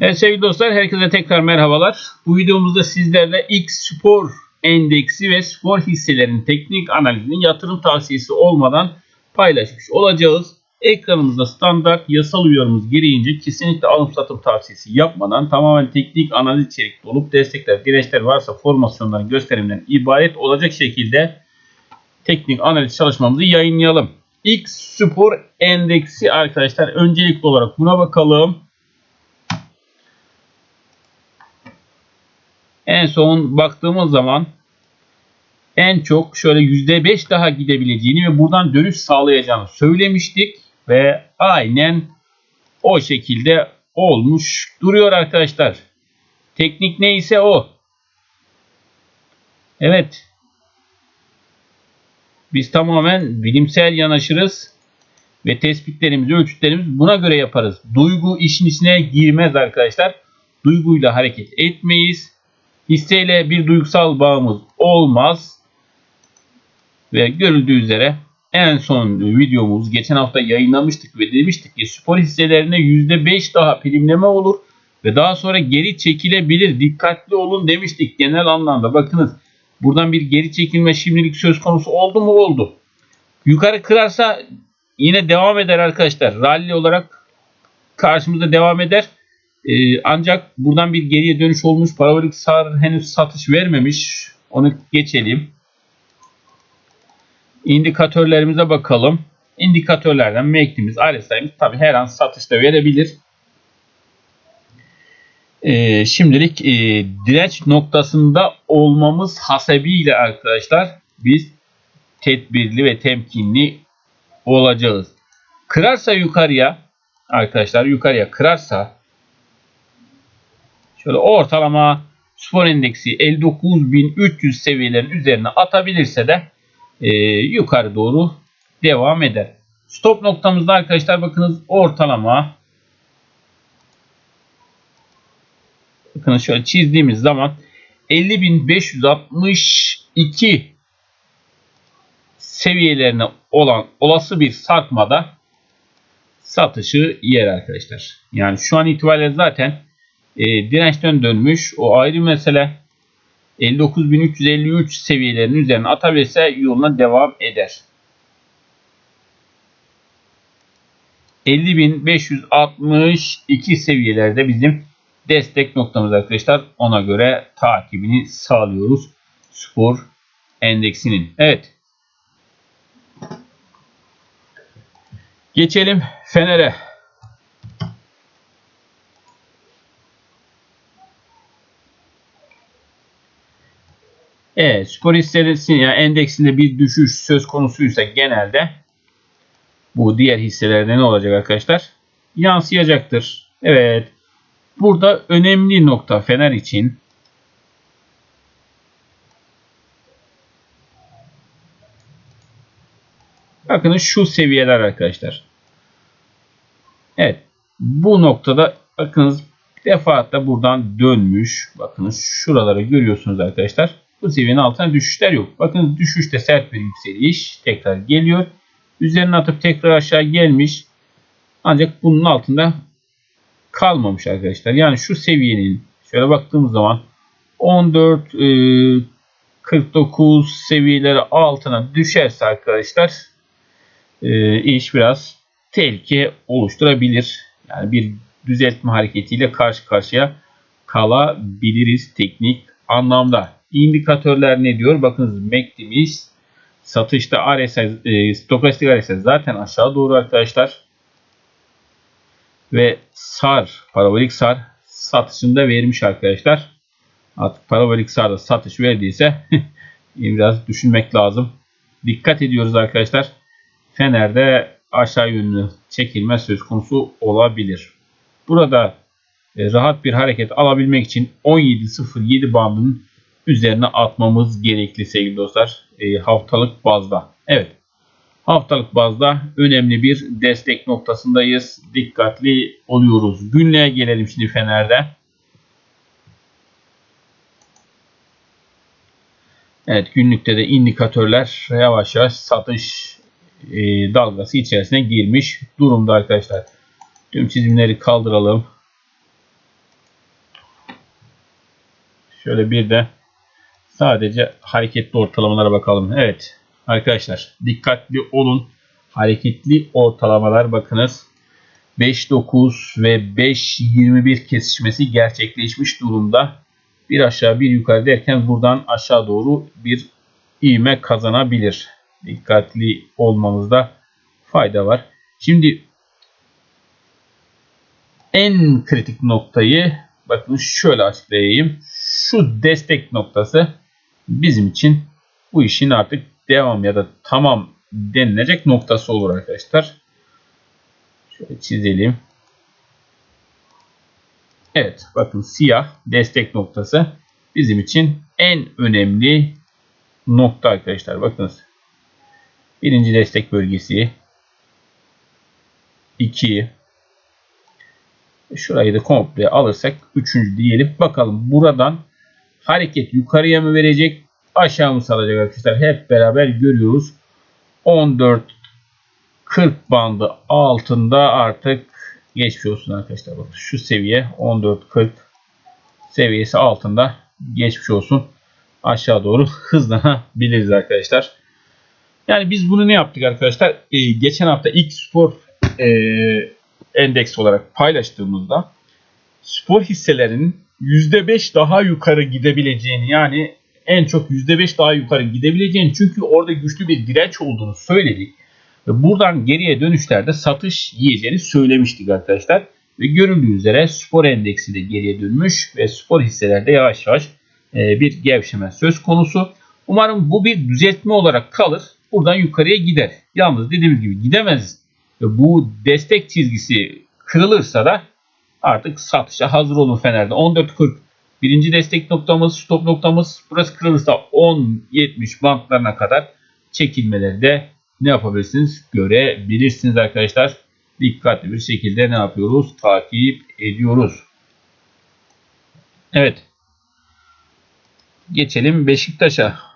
Evet sevgili dostlar herkese tekrar merhabalar. Bu videomuzda sizlerle X Spor Endeksi ve spor hisselerinin teknik analizinin yatırım tavsiyesi olmadan paylaşmış olacağız. Ekranımızda standart yasal uyarımız gereğince kesinlikle alım satım tavsiyesi yapmadan tamamen teknik analiz içerikli olup destekler, dirençler varsa formasyonların gösterimden ibaret olacak şekilde teknik analiz çalışmamızı yayınlayalım. X Spor Endeksi arkadaşlar öncelikli olarak buna bakalım. En son baktığımız zaman en çok şöyle %5 daha gidebileceğini ve buradan dönüş sağlayacağını söylemiştik. Ve aynen o şekilde olmuş duruyor arkadaşlar. Teknik neyse o. Evet. Biz tamamen bilimsel yanaşırız. Ve tespitlerimizi, ölçütlerimizi buna göre yaparız. Duygu işin içine girmez arkadaşlar. Duyguyla hareket etmeyiz. Hisseyle bir duygusal bağımız olmaz. Ve görüldüğü üzere en son videomuz geçen hafta yayınlamıştık ve demiştik ki spor hisselerine %5 daha primleme olur ve daha sonra geri çekilebilir. Dikkatli olun demiştik genel anlamda. Bakınız buradan bir geri çekilme şimdilik söz konusu oldu mu? Oldu. Yukarı kırarsa yine devam eder arkadaşlar. Rally olarak karşımızda devam eder. Ee, ancak buradan bir geriye dönüş olmuş. Parabolik sar henüz satış vermemiş. Onu geçelim. İndikatörlerimize bakalım. İndikatörlerden MACD'miz, RSI'miz tabi her an satışta verebilir. Ee, şimdilik e, direnç noktasında olmamız hasebiyle arkadaşlar biz tedbirli ve temkinli olacağız. Kırarsa yukarıya arkadaşlar yukarıya kırarsa şöyle ortalama spor endeksi 59.300 seviyelerin üzerine atabilirse de e, yukarı doğru devam eder. Stop noktamızda arkadaşlar bakınız ortalama bakınız şöyle çizdiğimiz zaman 50.562 seviyelerine olan olası bir sarkmada satışı yer arkadaşlar. Yani şu an itibariyle zaten e, dirençten dönmüş. O ayrı mesele. 59.353 seviyelerinin üzerine atabilirse yoluna devam eder. 50.562 seviyelerde bizim destek noktamız arkadaşlar. Ona göre takibini sağlıyoruz. Spor endeksinin. Evet. Geçelim Fener'e. Evet, skor hisselerinin yani endeksinde bir düşüş söz konusuysa genelde bu diğer hisselerde ne olacak arkadaşlar? Yansıyacaktır. Evet. Burada önemli nokta Fener için Bakın şu seviyeler arkadaşlar. Evet. Bu noktada bakınız defaatle buradan dönmüş. Bakınız şuraları görüyorsunuz arkadaşlar. Bu seviyenin altına düşüşler yok. Bakın düşüşte sert bir yükseliş tekrar geliyor. Üzerine atıp tekrar aşağı gelmiş. Ancak bunun altında kalmamış arkadaşlar. Yani şu seviyenin şöyle baktığımız zaman 14 e, 49 seviyeleri altına düşerse arkadaşlar e, iş biraz tehlike oluşturabilir. Yani bir düzeltme hareketiyle karşı karşıya kalabiliriz teknik anlamda. İndikatörler ne diyor? Bakınız MACD'miz satışta RSI, e, stokastik RSI zaten aşağı doğru arkadaşlar. Ve SAR, parabolik SAR satışında vermiş arkadaşlar. Artık parabolik SAR'da satış verdiyse biraz düşünmek lazım. Dikkat ediyoruz arkadaşlar. Fener'de aşağı yönlü çekilme söz konusu olabilir. Burada e, rahat bir hareket alabilmek için 17.07 bandının üzerine atmamız gerekli sevgili dostlar. E, haftalık bazda. Evet. Haftalık bazda önemli bir destek noktasındayız. Dikkatli oluyoruz. Günlüğe gelelim şimdi Fener'de. Evet günlükte de indikatörler yavaş yavaş satış e, dalgası içerisine girmiş durumda arkadaşlar. Tüm çizimleri kaldıralım. Şöyle bir de sadece hareketli ortalamalara bakalım. Evet arkadaşlar dikkatli olun. Hareketli ortalamalar bakınız 5.9 ve 5.21 kesişmesi gerçekleşmiş durumda. Bir aşağı bir yukarı derken buradan aşağı doğru bir ivme kazanabilir. Dikkatli olmamızda fayda var. Şimdi en kritik noktayı bakın şöyle açıklayayım. Şu destek noktası bizim için bu işin artık devam ya da tamam denilecek noktası olur arkadaşlar. Şöyle çizelim. Evet bakın siyah destek noktası bizim için en önemli nokta arkadaşlar. Bakınız. Birinci destek bölgesi. 2 Şurayı da komple alırsak üçüncü diyelim. Bakalım buradan hareket yukarıya mı verecek aşağı mı salacak arkadaşlar. Hep beraber görüyoruz. 14 40 bandı altında artık geçmiş olsun arkadaşlar. Bakın şu seviye 14-40 seviyesi altında geçmiş olsun. Aşağı doğru hızlanabiliriz arkadaşlar. Yani biz bunu ne yaptık arkadaşlar? Ee, geçen hafta ilk spor e, endeks olarak paylaştığımızda spor hisselerinin %5 daha yukarı gidebileceğini yani en çok %5 daha yukarı gidebileceğini çünkü orada güçlü bir direnç olduğunu söyledik. Ve buradan geriye dönüşlerde satış yiyeceğini söylemiştik arkadaşlar. Ve görüldüğü üzere spor endeksi de geriye dönmüş ve spor hisselerde yavaş yavaş e, bir gevşeme söz konusu. Umarım bu bir düzeltme olarak kalır. Buradan yukarıya gider. Yalnız dediğimiz gibi gidemez. Bu destek çizgisi kırılırsa da artık satışa hazır olun Fener'de. 14.40 birinci destek noktamız, stop noktamız. Burası kırılırsa 10.70 bantlarına kadar çekilmeleri de ne yapabilirsiniz? Görebilirsiniz arkadaşlar. Dikkatli bir şekilde ne yapıyoruz? Takip ediyoruz. Evet. Geçelim Beşiktaş'a.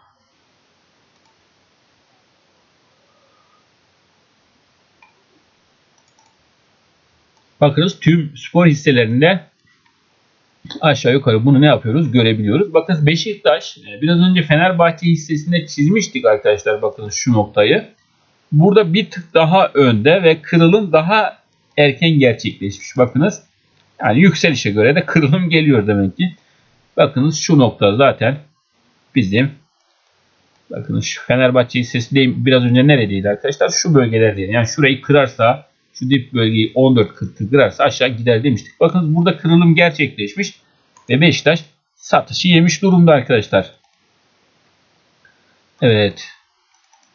Bakınız tüm spor hisselerinde aşağı yukarı bunu ne yapıyoruz görebiliyoruz. Bakın Beşiktaş e, biraz önce Fenerbahçe hissesinde çizmiştik arkadaşlar bakın şu noktayı. Burada bir tık daha önde ve kırılım daha erken gerçekleşmiş. Bakınız yani yükselişe göre de kırılım geliyor demek ki. Bakınız şu nokta zaten bizim bakın şu Fenerbahçe hissesi biraz önce neredeydi arkadaşlar? Şu bölgelerdeydi. Yani şurayı kırarsa şu dip bölgeyi 14.40 kırarsa aşağı gider demiştik. Bakın burada kırılım gerçekleşmiş ve Beşiktaş satışı yemiş durumda arkadaşlar. Evet.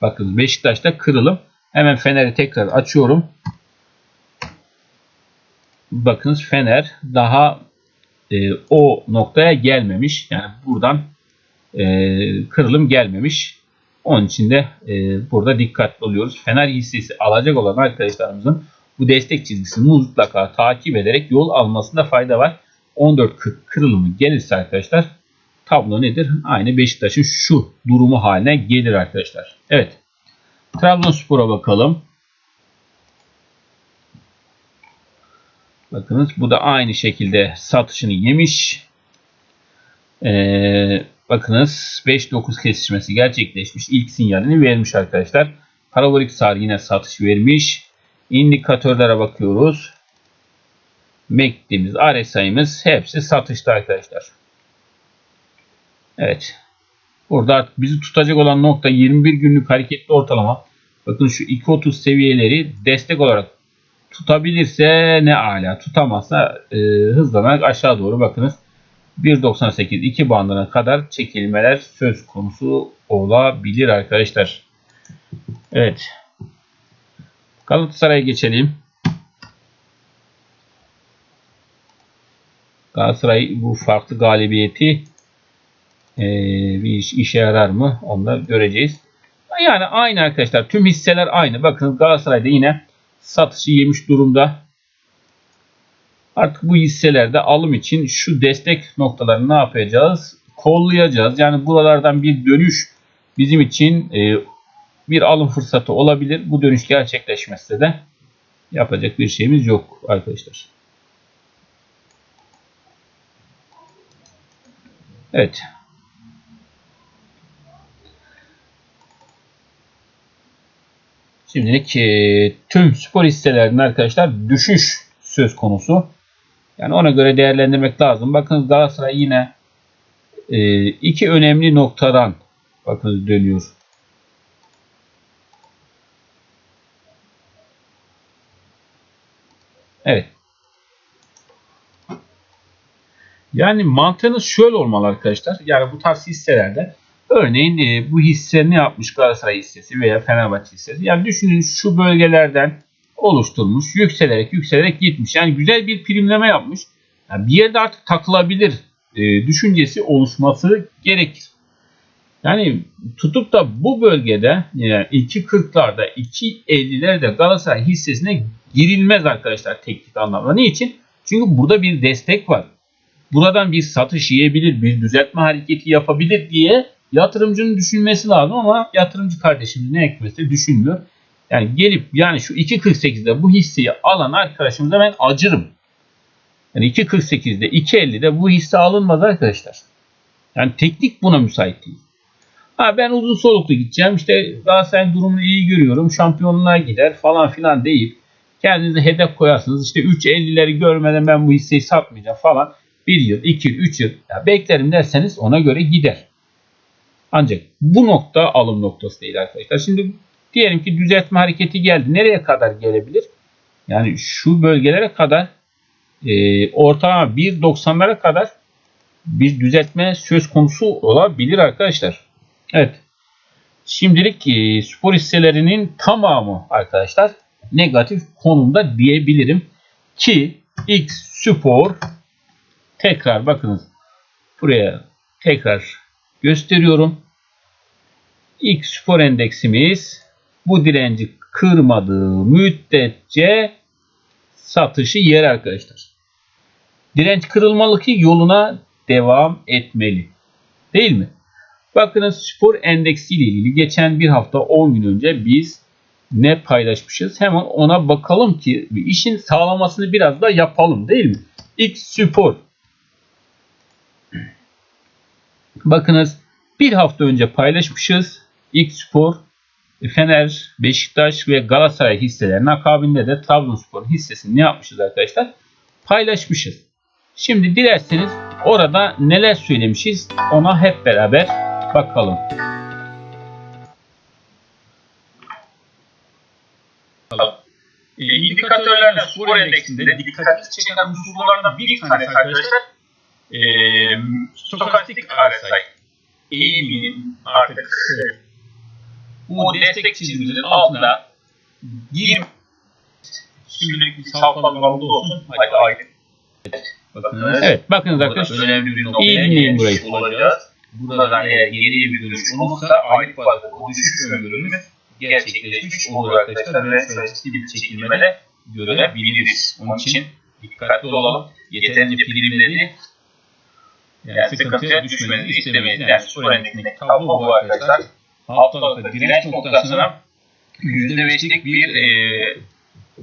Bakın Beşiktaş'ta kırılım. Hemen Fener'i tekrar açıyorum. Bakınız Fener daha e, o noktaya gelmemiş. Yani buradan e, kırılım gelmemiş. Onun için de e, burada dikkatli oluyoruz. Fener hissesi alacak olan arkadaşlarımızın bu destek çizgisini mutlaka takip ederek yol almasında fayda var. 14.40 kırılımı gelirse arkadaşlar tablo nedir? Aynı Beşiktaş'ın şu durumu haline gelir arkadaşlar. Evet. Trabzonspor'a bakalım. Bakınız bu da aynı şekilde satışını yemiş. Ee, bakınız 5-9 kesişmesi gerçekleşmiş. İlk sinyalini vermiş arkadaşlar. Parabolik sar yine satış vermiş. İndikatörlere bakıyoruz. MACD'miz, RSI'miz hepsi satışta arkadaşlar. Evet. Burada bizi tutacak olan nokta 21 günlük hareketli ortalama. Bakın şu 2.30 seviyeleri destek olarak tutabilirse ne ala. Tutamazsa e, hızlanarak aşağı doğru bakınız. 1.98 2 bandına kadar çekilmeler söz konusu olabilir arkadaşlar. Evet. Galatasaray'a geçelim. Galatasaray bu farklı galibiyeti e, bir iş, işe yarar mı? Onu da göreceğiz. Yani aynı arkadaşlar. Tüm hisseler aynı. Bakın Galatasaray'da yine satışı yemiş durumda. Artık bu hisselerde alım için şu destek noktalarını ne yapacağız? Kollayacağız. Yani buralardan bir dönüş bizim için e, bir alım fırsatı olabilir. Bu dönüş gerçekleşmezse de yapacak bir şeyimiz yok arkadaşlar. Evet. Şimdilik e, tüm spor hisselerinde arkadaşlar düşüş söz konusu. Yani ona göre değerlendirmek lazım. Bakın Galatasaray yine e, iki önemli noktadan bakın dönüyor. Evet. Yani mantığınız şöyle olmalı arkadaşlar. Yani bu tarz hisselerde örneğin e, bu hisse ne yapmış Galatasaray hissesi veya Fenerbahçe hissesi. Yani düşünün şu bölgelerden oluşturmuş, yükselerek yükselerek gitmiş. Yani güzel bir primleme yapmış. Yani bir yerde artık takılabilir e, düşüncesi oluşması gerekir. Yani tutup da bu bölgede yani 2.40'larda 2.50'lerde Galatasaray hissesine girilmez arkadaşlar teknik anlamda. Niçin? Çünkü burada bir destek var. Buradan bir satış yiyebilir, bir düzeltme hareketi yapabilir diye yatırımcının düşünmesi lazım ama yatırımcı kardeşimiz ne ekmesi düşünmüyor. Yani gelip yani şu 2.48'de bu hisseyi alan arkadaşımıza ben acırım. Yani 2.48'de 2.50'de bu hisse alınmaz arkadaşlar. Yani teknik buna müsait değil. Ha ben uzun soluklu gideceğim. İşte Galatasaray'ın durumunu iyi görüyorum. Şampiyonluğa gider falan filan deyip kendinize hedef koyarsınız. İşte 3.50'leri görmeden ben bu hisseyi satmayacağım falan. 1 yıl, 2 yıl, 3 yıl ya beklerim derseniz ona göre gider. Ancak bu nokta alım noktası değil arkadaşlar. Şimdi diyelim ki düzeltme hareketi geldi. Nereye kadar gelebilir? Yani şu bölgelere kadar e, ortalama 1.90'lara kadar bir düzeltme söz konusu olabilir arkadaşlar. Evet. Şimdilik e, spor hisselerinin tamamı arkadaşlar negatif konumda diyebilirim. Ki X Spor tekrar bakınız buraya tekrar gösteriyorum. X Spor endeksimiz bu direnci kırmadığı müddetçe satışı yer arkadaşlar. Direnç kırılmalı ki yoluna devam etmeli. Değil mi? Bakınız spor endeksi ile ilgili geçen bir hafta 10 gün önce biz ne paylaşmışız? Hemen ona bakalım ki işin sağlamasını biraz da yapalım değil mi? X spor. Bakınız bir hafta önce paylaşmışız. X spor Fener, Beşiktaş ve Galatasaray hisselerinin akabinde de Trabzonspor hissesini ne yapmışız arkadaşlar? Paylaşmışız. Şimdi dilerseniz orada neler söylemişiz ona hep beraber bakalım. E, indikatörlerden spor endeksinde dikkatinizi çeken unsurlardan bir tanesi arkadaşlar e, stokastik RSI eğiminin artık e, bu destek çiziminin altına girip şimdilik bir saltanatlı olsun. Hadi aydın. Bakınız. Evet bakınız arkadaşlar. Önemli bir noktaya İyi dinleyin burayı. olacağız. Buradan eğer geriye bir dönüş olursa aylık bazda o düşüş öngörümüz gerçekleşmiş olur arkadaşlar ve ciddi bir çekilmede görebiliriz. Onun için dikkatli olalım. Yeterince primleri yani sıkıntıya düşmenizi istemeyiz. Yani endeksindeki tablo bu arkadaşlar. Haftalıkta direnç noktasına %5'lik bir e,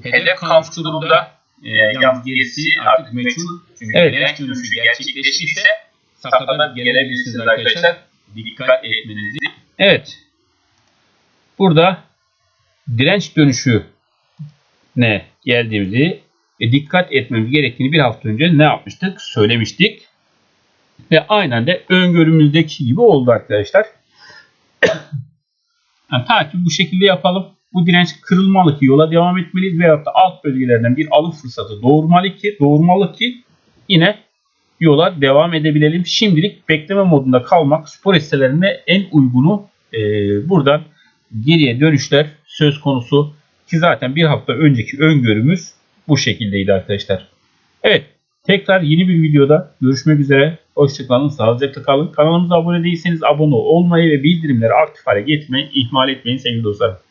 hedef kalmış durumda. E, yalnız gerisi artık meçhul. Çünkü Evet. direnç dönüşü gerçekleşirse safhada gelebilirsiniz arkadaşlar. Dikkat etmenizi Evet. Burada direnç dönüşü ne geldiğimizi ve dikkat etmemiz gerektiğini bir hafta önce ne yapmıştık? Söylemiştik. Ve aynen de öngörümüzdeki gibi oldu arkadaşlar. yani takip bu şekilde yapalım. Bu direnç kırılmalı ki yola devam etmeliyiz veyahut da alt bölgelerden bir alım fırsatı doğurmalı ki doğurmalı ki yine yola devam edebilelim. Şimdilik bekleme modunda kalmak spor hisselerine en uygunu e, buradan geriye dönüşler söz konusu ki zaten bir hafta önceki öngörümüz bu şekildeydi arkadaşlar. Evet tekrar yeni bir videoda görüşmek üzere. Hoşçakalın, sağlıcakla kalın. Kanalımıza abone değilseniz abone olmayı ve bildirimleri aktif hale getirmeyi ihmal etmeyin sevgili dostlar.